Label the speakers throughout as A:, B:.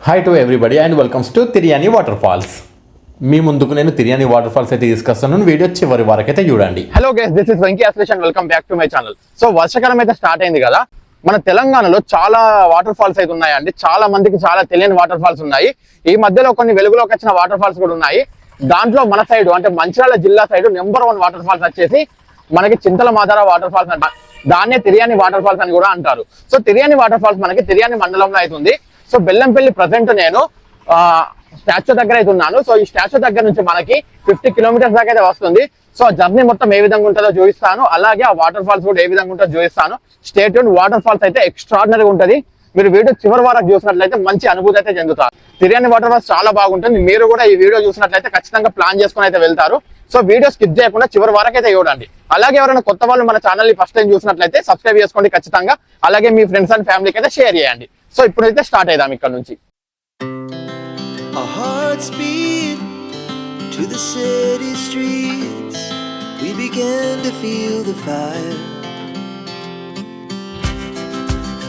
A: Hi to everybody and welcomes to Tiryani water falls మీ ముందుకు నేను Tiryani water falls అయితే తీసుకొస్తాను వీడియో చివరి వరకు అయితే చూడండి
B: hello guys this is Venky అసలేషన్ welcome back to my channel so వర్షాకాలం అయితే స్టార్ట్ అయింది కదా? మన తెలంగాణలో చాలా వాటర్ ఫాల్స్ అయితే ఉన్నాయండి చాలా మందికి చాలా తెలియని వాటర్ ఫాల్స్ ఉన్నాయి. ఈ మధ్యలో కొన్ని వెలుగులోకి వచ్చిన వాటర్ ఫాల్స్ కూడా ఉన్నాయి. దాంట్లో మన సైడ్ అంటే మంచిర్యాల జిల్లా side number one water falls వచ్చేసి మనకి చింతల మాదార వాటర్ ఫాల్స్ అంట. దాన్నే తిరియాని వాటర్ ఫాల్స్ అని కూడా అంటారు. సో తిరియాని వాటర్ ఫాల్స్ మనకి తిరియాని మండలంలో అయితే ఉంది. సో బెల్లంపల్లి ప్రజెంట్ నేను. స్టాచ్యూ దగ్గర అయితే ఉన్నాను. సో ఈ స్టాచ్యూ దగ్గర నుంచి మనకి ఫిఫ్టీ కిలోమీటర్స్ దాకా అయితే వస్తుంది. సో జర్నీ మొత్తం ఏ విధంగా ఉంటుందో చూపిస్తాను. అలాగే ఆ వాటర్ ఫాల్స్ కూడా ఏ విధంగా ఉంటుందో చూపిస్తాను. స్టేట్ వాటర్ ఫాల్స్ అయితే ఎక్స్ట్రాడినరీ ఉంటుంది. మీరు వీడియో చివరి వరకు చూసినట్లయితే మంచి అనుభూతి అయితే చెందుతారు. తిరియాని వాటర్ ఫాల్స్ చాలా బాగుంటుంది. మీరు కూడా ఈ వీడియో చూసినట్లయితే ఖచ్చితంగా ప్లాన్ చేసుకుని అయితే వెళ్తారు. సో వీడియో స్కిప్ చేయకుండా చివరి వరకు అయితే చూడండి. అలాగే ఎవరైనా కొత్త వాళ్ళు మన ఛానల్ని ఫస్ట్ టైం చూసినట్లయితే సబ్స్క్రైబ్ చేసుకోండి ఖచ్చితంగా. అలాగే మీ ఫ్రెండ్స్ అండ్ ఫ్యామిలీకి అయితే షేర్ చేయండి. సో ఇప్పుడైతే స్టార్ట్ అయిదాం ఇక్కడ నుంచి
C: Our hearts beat to the city streets. We began to feel the fire.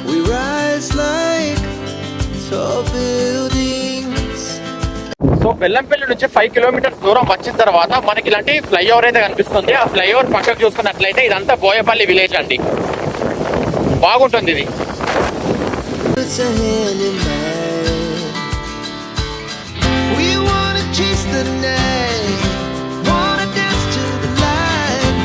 C: We rise like tall buildings.
B: So Bellampalli నుంచి ఫైవ్ కిలోమీటర్స్ దూరం వచ్చిన తర్వాత మనకి ఇలాంటి ఫ్లైఓవర్ అయితే కనిపిస్తుంది ఆ ఫ్లైఓవర్ పక్కకు చూసుకున్నట్లయితే ఇదంతా బోయపల్లి విలేజ్ అండి బాగుంటుంది ఇది
C: Puts a hand in mine. We wanna chase the night. Wanna dance to the light.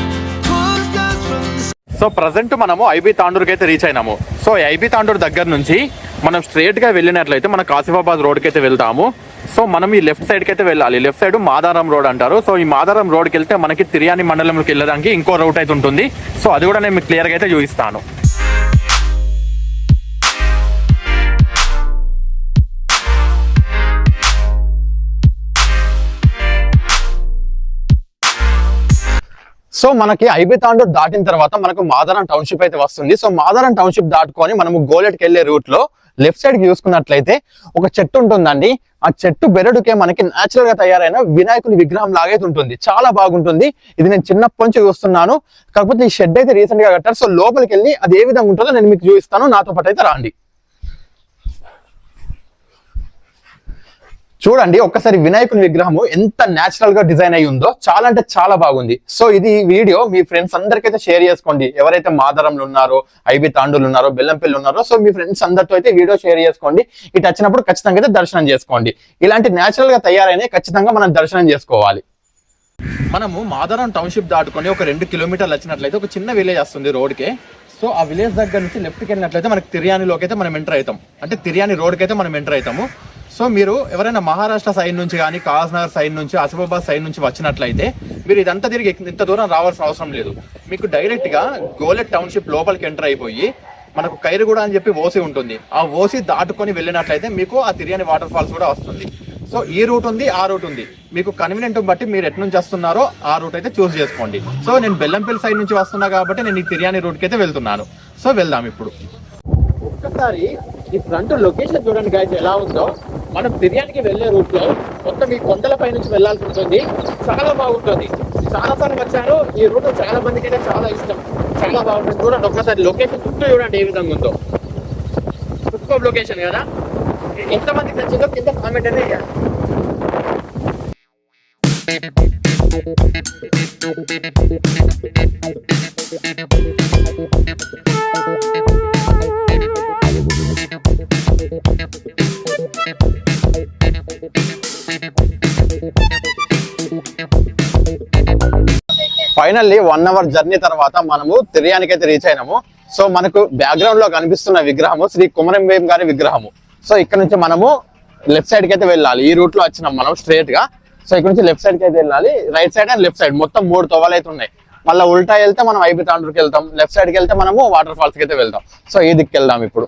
C: Pull stars from the
B: so present మనము ఐబీ తాండూరుకి అయితే రీచ్ అయినాము సో ఐబీ తాండూరు దగ్గర నుంచి మనం స్ట్రేట్గా వెళ్ళినట్లయితే మనం కాసిఫాబాద్ రోడ్కి అయితే వెళ్తాము సో మనం ఈ లెఫ్ట్ సైడ్కి అయితే వెళ్ళాలి లెఫ్ట్ సైడ్ మాదారం రోడ్ అంటారు సో ఈ మాదారం రోడ్కి వెళ్తే మనకి తిరియాని మండలంలోకి వెళ్ళడానికి ఇంకో రూట్ అయితే ఉంటుంది సో అది కూడా నేను క్లియర్గా అయితే చూపిస్తాను సో మనకి ఐబితాండూర్ దాటిన తర్వాత మనకు మాదారం టౌన్షిప్ అయితే వస్తుంది. సో మాదారం టౌన్షిప్ దాటుకొని మనము గోలెట్కి వెళ్ళే రూట్లో లెఫ్ట్ సైడ్కి చూసుకున్నట్లయితే ఒక చెట్టు ఉంటుందండి. ఆ చెట్టు బెరడుకే మనకి నేచురల్గా తయారైన వినాయకుని విగ్రహం లాగైతే ఉంటుంది. చాలా బాగుంటుంది. ఇది నేను చిన్నప్పటి నుంచి చూస్తున్నాను. కాకపోతే ఈ షెడ్ అయితే రీసెంట్గా కట్టారు. సో లోపలికి వెళ్ళి అది ఏ విధంగా ఉంటుందో నేను మీకు చూపిస్తాను. నాతో పాటు అయితే రాండి. చూడండి ఒక్కసారి వినాయకుని విగ్రహము ఎంత నేచురల్గా డిజైన్ అయి ఉందో చాలా అంటే చాలా బాగుంది. సో ఇది వీడియో మీ ఫ్రెండ్స్ అందరికైతే షేర్ చేసుకోండి. ఎవరైతే మాదరంలు ఉన్నారో ఐబీ తాండూలు ఉన్నారో బెల్లంపల్లి ఉన్నారో సో మీ ఫ్రెండ్స్ అందరితో అయితే వీడియో షేర్ చేసుకోండి. ఇటు వచ్చినప్పుడు ఖచ్చితంగా అయితే దర్శనం చేసుకోండి. ఇలాంటి నేచురల్గా తయారైన ఖచ్చితంగా మనం దర్శనం చేసుకోవాలి. మనము మాదరం టౌన్షిప్ దాటుకొని ఒక రెండు కిలోమీటర్లు వచ్చినట్లయితే ఒక చిన్న విలేజ్ వస్తుంది రోడ్కే. సో ఆ విలేజ్ దగ్గర నుంచి లెఫ్ట్కి వెళ్ళినట్లయితే మనకి తిరియానిలోకి అయితే మనం ఎంటర్ అవుతాం. అంటే తిరియాని రోడ్కి అయితే మనం ఎంటర్ అవుతాము. సో మీరు ఎవరైనా మహారాష్ట్ర సైడ్ నుంచి కానీ కాజ్నగర్ సైడ్ నుంచి ఆసిఫాబాద్ సైడ్ నుంచి వచ్చినట్లయితే మీరు ఇదంతా తిరిగి ఇంత దూరం రావాల్సిన అవసరం లేదు. మీకు డైరెక్ట్గా గోలెట్ టౌన్షిప్ లోపలికి ఎంటర్ అయిపోయి మనకు కైరుగూడ అని చెప్పి ఓసి ఉంటుంది. ఆ ఓసి దాటుకొని వెళ్ళినట్లయితే మీకు ఆ తిరియాని వాటర్ ఫాల్స్ కూడా వస్తుంది. సో ఈ రూట్ ఉంది ఆ రూట్ ఉంది. మీకు కన్వీనియంట్ బట్టి మీరు ఎటు నుంచి వస్తున్నారో ఆ రూట్ అయితే చూస్ చేసుకోండి. సో నేను బెల్లంపల్లి సైడ్ నుంచి వస్తున్నా కాబట్టి నేను ఈ తిరియాని రూట్కి అయితే వెళ్తున్నాను. సో వెళ్దాం ఇప్పుడు. ఒక్కసారి ఈ ఫ్రంట్ లొకేషన్ చూడండి గాయస్ ఎలా ఉందో. మనం బిర్యానీకి వెళ్ళే రూట్లో మొత్తం ఈ కొండలపై నుంచి వెళ్ళాల్సి ఉంటుంది. చాలా బాగుంటుంది. చాలా సార్లు ఈ రూట్ చాలా మందికి అయితే చాలా ఇష్టం. చాలా బాగుంటుంది. చూడండి ఒక్కసారి లొకేషన్ చుట్టూ చూడండి ఏ విధంగా ఉందో. సూపర్ లొకేషన్ కదా? ఎంత మందికి నచ్చిందో కింద కామెంట్ అనేది చేయండి. ఫైనల్లీ వన్ అవర్ జర్నీ తర్వాత మనము తిరియానికైతే రీచ్ అయినాము. సో మనకు బ్యాక్గ్రౌండ్లో కనిపిస్తున్న విగ్రహము శ్రీ కుమరం గారి విగ్రహము. సో ఇక్కడ నుంచి మనము లెఫ్ట్ సైడ్కి అయితే వెళ్ళాలి. ఈ రూట్లో వచ్చినాం మనం స్ట్రేట్గా. సో ఇక్కడ నుంచి లెఫ్ట్ సైడ్కి అయితే వెళ్ళాలి. Right side and left side మొత్తం మూడు తోవలు అయితే ఉన్నాయి. మళ్ళీ ఉల్టా వెళ్తే మనం ఐబి తాండూరుకి వెళ్తాం. లెఫ్ట్ సైడ్కి వెళ్తే మనము వాటర్ ఫాల్స్కి అయితే వెళ్తాం. సో ఈ దిక్కు వెళ్దాం ఇప్పుడు.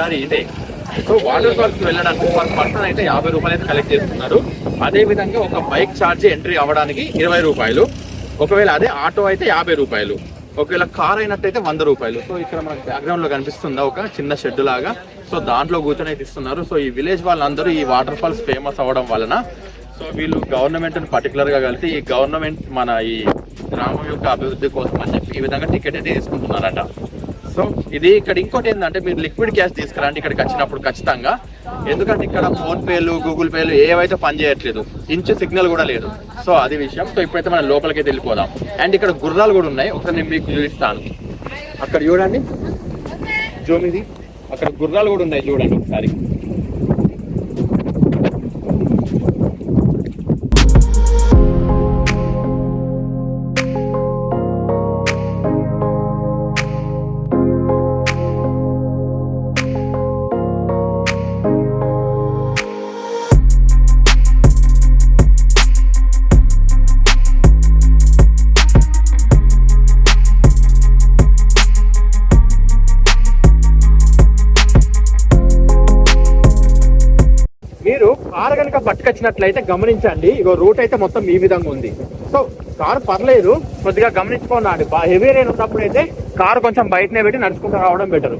B: మనకి దారి ఇదే. సో వాటర్ ఫాల్స్కి వెళ్ళడానికి పర్ పర్సన్ అయితే యాభై రూపాయలు అయితే కలెక్ట్ చేస్తున్నారు. అదే విధంగా ఒక బైక్ ఛార్జ్ ఎంట్రీ అవ్వడానికి ఇరవై రూపాయలు. ఒకవేళ అదే ఆటో అయితే యాభై రూపాయలు. ఒకవేళ కార్ అయినట్టయితే వంద రూపాయలు. సో ఇక్కడ మనకి బ్యాక్గ్రౌండ్లో కనిపిస్తుందా ఒక చిన్న షెడ్ లాగా. సో దాంట్లో కూర్చొని అయితే ఇస్తున్నారు. సో ఈ విలేజ్ వాళ్ళందరూ ఈ వాటర్ ఫాల్స్ ఫేమస్ అవ్వడం వలన సో వీళ్ళు గవర్నమెంట్ పర్టికులర్గా కలిసి ఈ గవర్నమెంట్ మన ఈ గ్రామం యొక్క అభివృద్ధి కోసం అని చెప్పి ఈ విధంగా టికెట్ అయితే తీసుకుంటున్నారట సో ఇది ఇక్కడ ఇంకోటి ఏంటంటే మీరు లిక్విడ్ క్యాష్ తీసుకురండి ఇక్కడికి వచ్చినప్పుడు ఖచ్చితంగా. ఎందుకంటే ఇక్కడ ఫోన్ పేలు గూగుల్ పేలు ఏవైతే పనిచేయట్లేదు ఇంచు సిగ్నల్ కూడా లేదు. సో అది విషయం. సో ఇప్పుడైతే మనం లోపలికి వెళ్ళిపోదాం. అండ్ ఇక్కడ గుర్రాలు కూడా ఉన్నాయి. ఒకసారి నేను మీకు చూపిస్తాను. అక్కడ చూడండి. జూమ్ ఇది. అక్కడ గుర్రాలు కూడా ఉన్నాయి చూడండి ఒకసారి. కారు కనుక పట్టుకొచ్చినట్లయితే గమనించండి ఇగో రూట్ అయితే మొత్తం ఈ విధంగా ఉంది. సో కారు పర్లేదు కొద్దిగా గమనించుకోండి. హెవీ రైన్ ఉన్నప్పుడు అయితే కారు కొంచెం బయటనే పెట్టి నడుచుకుంటూ రావడం బెటర్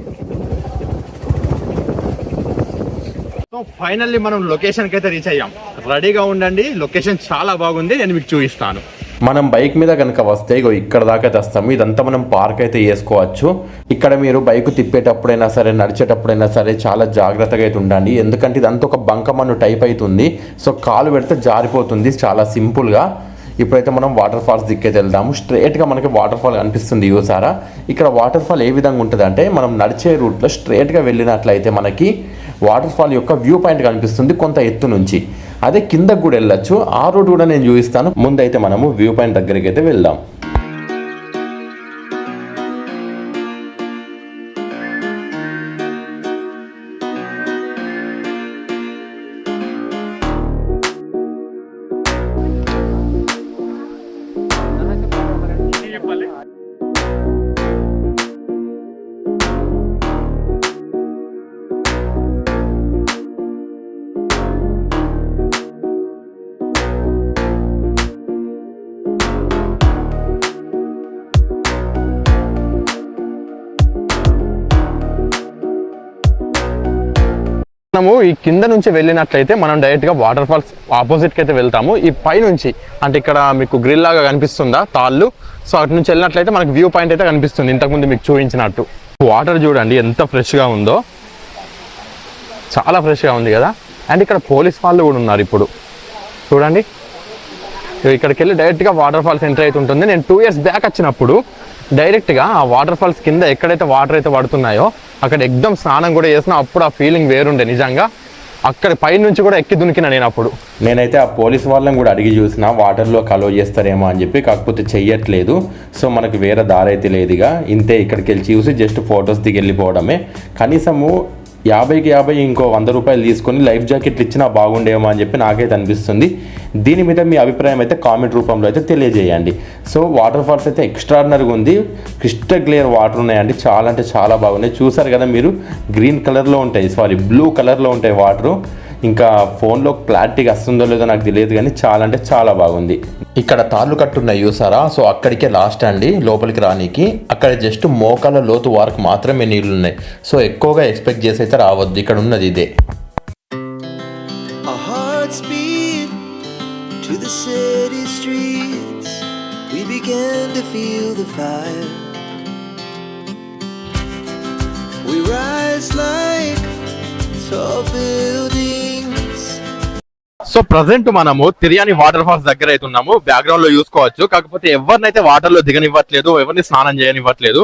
B: సో ఫైనల్లీ మనం లొకేషన్కి అయితే రీచ్ అయ్యాం. రెడీగా ఉండండి లొకేషన్ చాలా బాగుంది నేను మీకు చూపిస్తాను.
A: మనం బైక్ మీద కనుక వస్తే ఇగో ఇక్కడ దాకా తెస్తాము. ఇదంతా మనం పార్క్ అయితే చేసుకోవచ్చు. ఇక్కడ మీరు బైక్ తిప్పేటప్పుడైనా సరే నడిచేటప్పుడైనా సరే చాలా జాగ్రత్తగా అయితే ఉండండి. ఎందుకంటే ఇదంతా ఒక బంకమన్ను టైప్ అవుతుంది సో కాలు పెడితే జారిపోతుంది. చాలా సింపుల్గా ఇప్పుడైతే మనం వాటర్ ఫాల్స్ దిక్కే వెళ్దాము స్ట్రేట్గా మనకి వాటర్ ఫాల్ కనిపిస్తుంది యూసారా ఇక్కడ వాటర్ ఫాల్ ఏ విధంగా ఉంటుంది అంటే మనం నడిచే రూట్లో స్ట్రేట్గా వెళ్ళినట్లయితే మనకి వాటర్ ఫాల్ యొక్క వ్యూ పాయింట్ కనిపిస్తుంది కొంత ఎత్తు నుంచి. అదే కిందకు కూడా వెళ్ళచ్చు. ఆ రోడ్డు కూడా నేను చూపిస్తాను. ముందైతే మనము వ్యూ పాయింట్ దగ్గరికి అయితే వెళ్దాం.
B: మనము ఈ కింద నుంచి వెళ్ళినట్లయితే మనం డైరెక్ట్గా వాటర్ ఫాల్స్ ఆపోజిట్కి అయితే వెళ్తాము. ఈ పైనుంచి అంటే ఇక్కడ మీకు గ్రిల్ లాగా కనిపిస్తుందా తాళ్ళు? సో అటు నుంచి వెళ్ళినట్లయితే మనకి వ్యూ పాయింట్ అయితే కనిపిస్తుంది ఇంతకుముందు మీకు చూపించినట్టు. వాటర్ చూడండి ఎంత ఫ్రెష్గా ఉందో. చాలా ఫ్రెష్గా ఉంది కదా. అండ్ ఇక్కడ పోలీస్ వాళ్ళు కూడా ఉన్నారు ఇప్పుడు. చూడండి. ఇక్కడికి వెళ్ళి డైరెక్ట్గా వాటర్ ఫాల్స్ ఎంటర్ అయితే ఉంటుంది. నేను టూ ఇయర్స్ బ్యాక్ వచ్చినప్పుడు డైరెక్ట్గా ఆ వాటర్ ఫాల్స్ కింద ఎక్కడైతే వాటర్ అయితే పడుతున్నాయో అక్కడ ఎగ్దమ్ స్నానం కూడా చేసిన అప్పుడు ఆ ఫీలింగ్ వేరుండే నిజంగా. అక్కడ పైనుంచి కూడా ఎక్కి దునికిన నేను అప్పుడు.
A: నేనైతే ఆ పోలీస్ వాళ్ళని కూడా అడిగి చూసిన వాటర్లో కలో చేస్తారేమో అని చెప్పి కాకపోతే చెయ్యట్లేదు. సో మనకు వేరే దారి అయితే లేదుగా. ఇంతే ఇక్కడికి వెళ్ళి చూసి జస్ట్ ఫొటోస్ దిగి వెళ్ళిపోవడమే. కనీసము యాభైకి యాభై ఇంకో వంద రూపాయలు తీసుకొని లైఫ్ జాకెట్లు ఇచ్చినా బాగుండేమో అని చెప్పి నాకైతే అనిపిస్తుంది. దీని మీద మీ అభిప్రాయం అయితే కామెంట్ రూపంలో అయితే తెలియజేయండి. సో వాటర్ ఫాల్స్ అయితే ఎక్స్ట్రాడినరీగా ఉంది. క్రిస్టల్ క్లియర్ వాటర్ ఉన్నాయండి. చాలా అంటే చాలా బాగున్నాయి. చూసారు కదా మీరు? గ్రీన్ కలర్లో ఉంటాయి. సారీ బ్లూ కలర్లో ఉంటాయి వాటరు. ఇంకా ఫోన్లో క్లారిటీగా వస్తుందో లేదో నాకు తెలియదు కానీ చాలా అంటే చాలా బాగుంది ఇక్కడ తాళ్ళు కట్టున్నాయి చూసారా సో అక్కడికే లాస్ట్ అండి లోపలికి రానికి అక్కడ జస్ట్ మోకాల లోతు వరకు మాత్రమే నీళ్ళు ఉన్నాయి సో ఎక్కువగా ఎక్స్పెక్ట్ చేసి అయితే రావద్దు ఇక్కడ ఉన్నది ఇదే
C: Our hearts beat to the city streets. We began to feel the fire. We rise like tall buildings.
B: So present మనము తిరియాని వాటర్ ఫాల్స్ దగ్గర అయితే ఉన్నాము బ్యాక్గ్రౌండ్లో చూసుకోవచ్చు కాకపోతే ఎవరినైతే వాటర్లో దిగనివ్వట్లేదు ఎవరిని స్నానం చేయనివ్వట్లేదు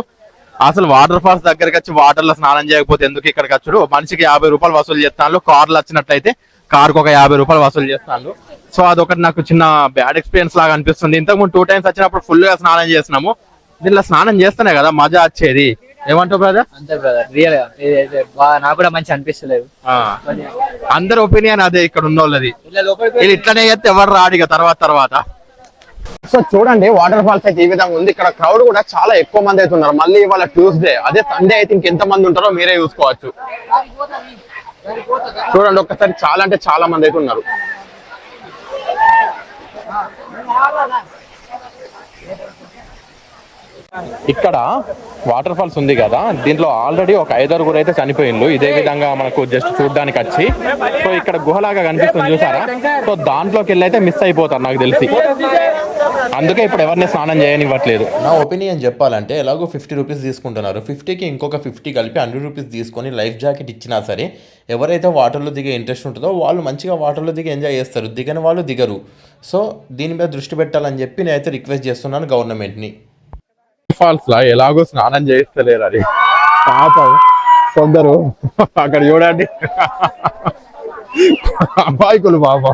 B: అసలు వాటర్ ఫాల్స్ దగ్గరకి వచ్చి వాటర్లో స్నానం చేయకపోతే ఎందుకు ఇక్కడికి వచ్చాడు మనిషికి యాభై రూపాయలు వసూలు చేస్తాను కార్లు వచ్చినట్లయితే కార్కి ఒక యాభై రూపాయలు వసూలు చేస్తాను సో అదొకటి నాకు చిన్న బ్యాడ్ ఎక్స్పీరియన్స్ లాగా అనిపిస్తుంది. ఇంతకు ముందు టూ టైమ్స్ వచ్చినప్పుడు ఫుల్గా స్నానం చేసినాము. దీనిలో స్నానం చేస్తేనే కదా మజా వచ్చేది. ఏమంటావు బ్రదర్
D: అంతే బ్రదర్ రియల్గా. ఇదైతే బాగా నాకు కూడా మంచి అనిపిస్తలేదు.
B: అందరి ఒపీనియన్ అదే ఇక్కడ ఉన్న వాళ్ళది
D: ఇలా లోపలికి
B: వీళ్ళు ఇట్లనే చేస్తే ఎవరు రాడు ఇక తర్వాత తర్వాత.
E: సో చూడండి వాటర్ ఫాల్స్ అయితే ఈ విధంగా ఉంది. ఇక్కడ క్రౌడ్ కూడా చాలా ఎక్కువ మంది అయితే ఉన్నారు. మళ్ళీ ఇవాళ ట్యూస్డే అదే సండే అయితే ఇంకెంత మంది ఉంటారో మీరే చూసుకోవచ్చు.
B: చూడండి ఒక్కసారి చాలా అంటే చాలా మంది అయితే ఉన్నారు.
A: ఇక్కడ వాటర్ ఫాల్స్ ఉంది కదా దీంట్లో ఆల్రెడీ ఒక ఐదారుగురు అయితే చనిపోయిండ్రు ఇదే విధంగా మనకు జస్ట్ చూడడానికి వచ్చి. సో ఇక్కడ గుహలాగా కనిపిస్తుంది చూసారా? సో దాంట్లోకి వెళ్ళి అయితే మిస్ అయిపోతారు నాకు తెలిసి. అందుకే ఇప్పుడు ఎవరిని స్నానం చేయనివ్వట్లేదు. నా ఒపీనియన్ చెప్పాలంటే ఎలాగో ఫిఫ్టీ రూపీస్ తీసుకుంటున్నారు. ఫిఫ్టీకి ఇంకొక ఫిఫ్టీ కలిపి హండ్రెడ్ రూపీస్ తీసుకొని లైఫ్ జాకెట్ ఇచ్చినా సరే ఎవరైతే వాటర్లో దిగే ఇంట్రెస్ట్ ఉంటుందో వాళ్ళు మంచిగా వాటర్లో దిగి ఎంజాయ్ చేస్తారు. దిగని వాళ్ళు దిగరు. సో దీని మీద దృష్టి పెట్టాలని చెప్పి నేనైతే రిక్వెస్ట్ చేస్తున్నాను గవర్నమెంట్ని.
B: ఫాల్స్ లా ఎలాగో స్నానం చేస్తలేరు అది. పాపం. కొందరు అక్కడ చూడండి. అబ్బాయికులు పాపం.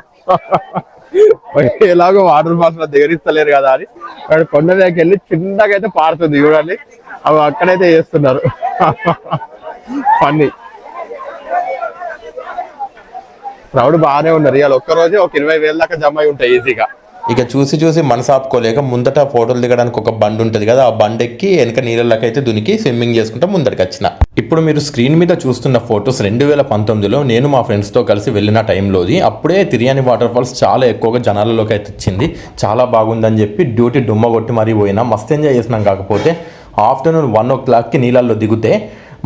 B: ఎలాగో వాటర్ ఫాల్స్లో దిగరిస్తలేరు కదా అని. అక్కడ కొండ దగ్గరికి వెళ్ళి చిన్నగా అయితే పారుతుంది చూడండి. అవి అక్కడైతే చేస్తున్నారు. ఫన్నీ క్రౌడ్ బాగానే ఉన్నారు. ఇవాళ ఒక్కరోజే ఒక ఇరవై వేల దాకా జమ అయి ఉంటాయి ఈజీగా.
A: ఇక చూసి చూసి మనసు ఆపుకోలేక ముందట ఫోటోలు దిగడానికి ఒక బండి ఉంటుంది కదా ఆ బండి ఎక్కి వెనక నీళ్ళకి అయితే దునికి స్విమ్మింగ్ చేసుకుంటా ముందరికి వచ్చిన. ఇప్పుడు మీరు స్క్రీన్ మీద చూస్తున్న ఫొటోస్ రెండు వేల పంతొమ్మిదిలో నేను మా ఫ్రెండ్స్తో కలిసి వెళ్ళిన టైంలోది అప్పుడే తిరియాని వాటర్ ఫాల్స్ చాలా ఎక్కువగా జనాలలోకి అయితే వచ్చింది. చాలా బాగుందని చెప్పి డ్యూటీ డుమ్మ కొట్టి మరీ పోయినా. మస్తు ఎంజాయ్ చేసినాం కాకపోతే ఆఫ్టర్నూన్ వన్ ఓ క్లాక్కి నీళ్ళల్లో దిగితే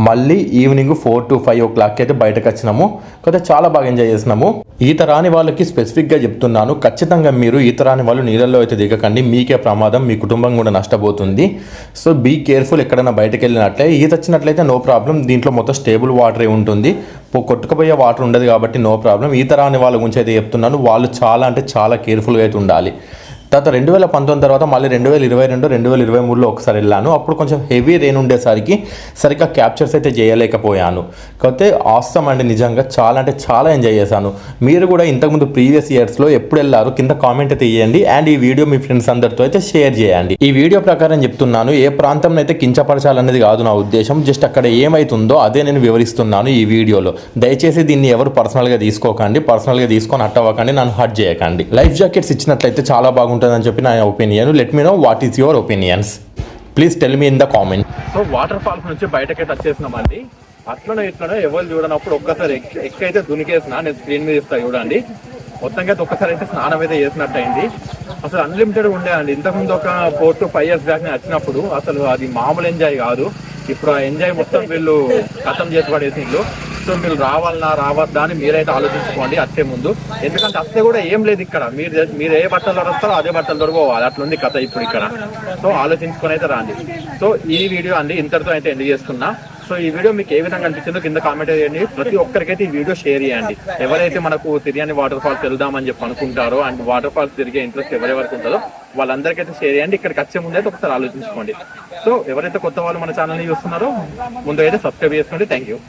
A: మళ్ళీ ఈవినింగ్ ఫోర్ టు ఫైవ్ ఓ క్లాక్కి అయితే బయటకు వచ్చినాము. కదా చాలా బాగా ఎంజాయ్ చేసినాము. ఈత రాని వాళ్ళకి స్పెసిఫిక్గా చెప్తున్నాను. ఖచ్చితంగా మీరు ఈత రాని వాళ్ళు నీళ్ళల్లో అయితే దిగకండి. మీకే ప్రమాదం మీ కుటుంబం కూడా నష్టపోతుంది. సో బీ కేర్ఫుల్ ఎక్కడైనా బయటకు వెళ్ళినట్లే. ఈత వచ్చినట్లయితే నో ప్రాబ్లం దీంట్లో మొత్తం స్టేబుల్ వాటరే ఉంటుంది. కొట్టుకుపోయే వాటర్ ఉండదు కాబట్టి నో ప్రాబ్లం ఈత రాని వాళ్ళ గురించి అయితే చెప్తున్నాను. వాళ్ళు చాలా అంటే చాలా కేర్ఫుల్గా అయితే ఉండాలి. తర్వాత రెండు వేల పంతొమ్మిది తర్వాత మళ్ళీ రెండు వేల ఇరవై రెండు రెండు వేల ఇరవై మూడులో ఒకసారి వెళ్ళాను. అప్పుడు కొంచెం హెవీ రెయిన్ ఉండేసరికి సరిగ్గా క్యాప్చర్స్ అయితే చేయలేకపోయాను. కాకపోతే ఆస్తం అండి నిజంగా. చాలా అంటే చాలా ఎంజాయ్ చేశాను. మీరు కూడా ఇంతకుముందు ప్రీవియస్ ఇయర్స్లో ఎప్పుడు వెళ్ళారు? కింద కామెంట్ అయితే ఇవ్వండి అండ్ ఈ వీడియో మీ ఫ్రెండ్స్ అందరితో అయితే షేర్ చేయండి. ఈ వీడియో ప్రకారం చెప్తున్నాను ఏ ప్రాంతం అయితే కించపరచాలనేది కాదు నా ఉద్దేశం. జస్ట్ అక్కడ ఏమైతుందో అదే నేను వివరిస్తున్నాను ఈ వీడియోలో దయచేసి దీన్ని ఎవరు పర్సనల్గా తీసుకోకండి. పర్సనల్గా తీసుకొని అట్టవ్వకండి. నన్ను హర్ట్ చేయకండి. లైఫ్ జాకెట్స్ ఇచ్చినట్లయితే చాలా బాగుంటుందని చెప్పి నా opinion. Let me know what is your opinions please tell me in the comment
B: so water falls నుంచి బయటకైతే వచ్చేసినామండి అట్లనే ఇట్లనే ఎవరు చూడనప్పుడు ఒక్కసారి ఎక్కైతే దునికేసిన నేను స్క్రీన్ మీద ఇస్తా చూడండి. మొత్తంగా అయితే ఒక్కసారి అయితే స్నానం అయితే చేసినట్టు అయింది అసలు అన్లిమిటెడ్ ఉండే అండి. ఇంతకుముందు ఒక four to five years back వచ్చినప్పుడు అసలు అది మామూలు ఎంజాయ్ కాదు. ఇప్పుడు ఆ ఎంజాయ్ మొత్తం వీళ్ళు కథం చేసి పడేసిండ్రు సో మీరు రావాలన్నా రావద్దా అని మీరైతే ఆలోచించుకోండి అత్తే ముందు. ఎందుకంటే అత్తే కూడా ఏం లేదు ఇక్కడ. మీరు మీరు ఏ బట్టలు దొరుకుతారో అదే బట్టలు దొరకపోవాలి అట్లుంది కథ ఇప్పుడు ఇక్కడ. సో ఆలోచించుకొని అయితే రాండి. సో ఈ వీడియో అండి ఇంతటితో అయితే ఎండ్ చేస్తున్నా. సో ఈ వీడియో మీకు ఏ విధంగా అనిపించిందో కింద కామెంట్ చేయండి. ప్రతి ఒక్కరికైతే ఈ వీడియో షేర్ చేయండి. ఎవరైతే మనకు తిరియాని వాటర్ ఫాల్స్ వెళ్దామని చెప్పి అనుకుంటారో అండ్ వాటర్ ఫాల్స్ తిరిగే ఇంట్రెస్ట్ ఎవరెవరికి ఉంటుందో వాళ్ళందరికైతే షేర్ చేయండి. ఇక్కడికి వచ్చే ముందు అయితే ఒకసారి ఆలోచించుకోండి. సో ఎవరైతే కొత్త వాళ్ళు మన ఛానల్ని చూస్తున్నారో ముందు అయితే సబ్స్క్రైబ్ చేసుకోండి. Thank you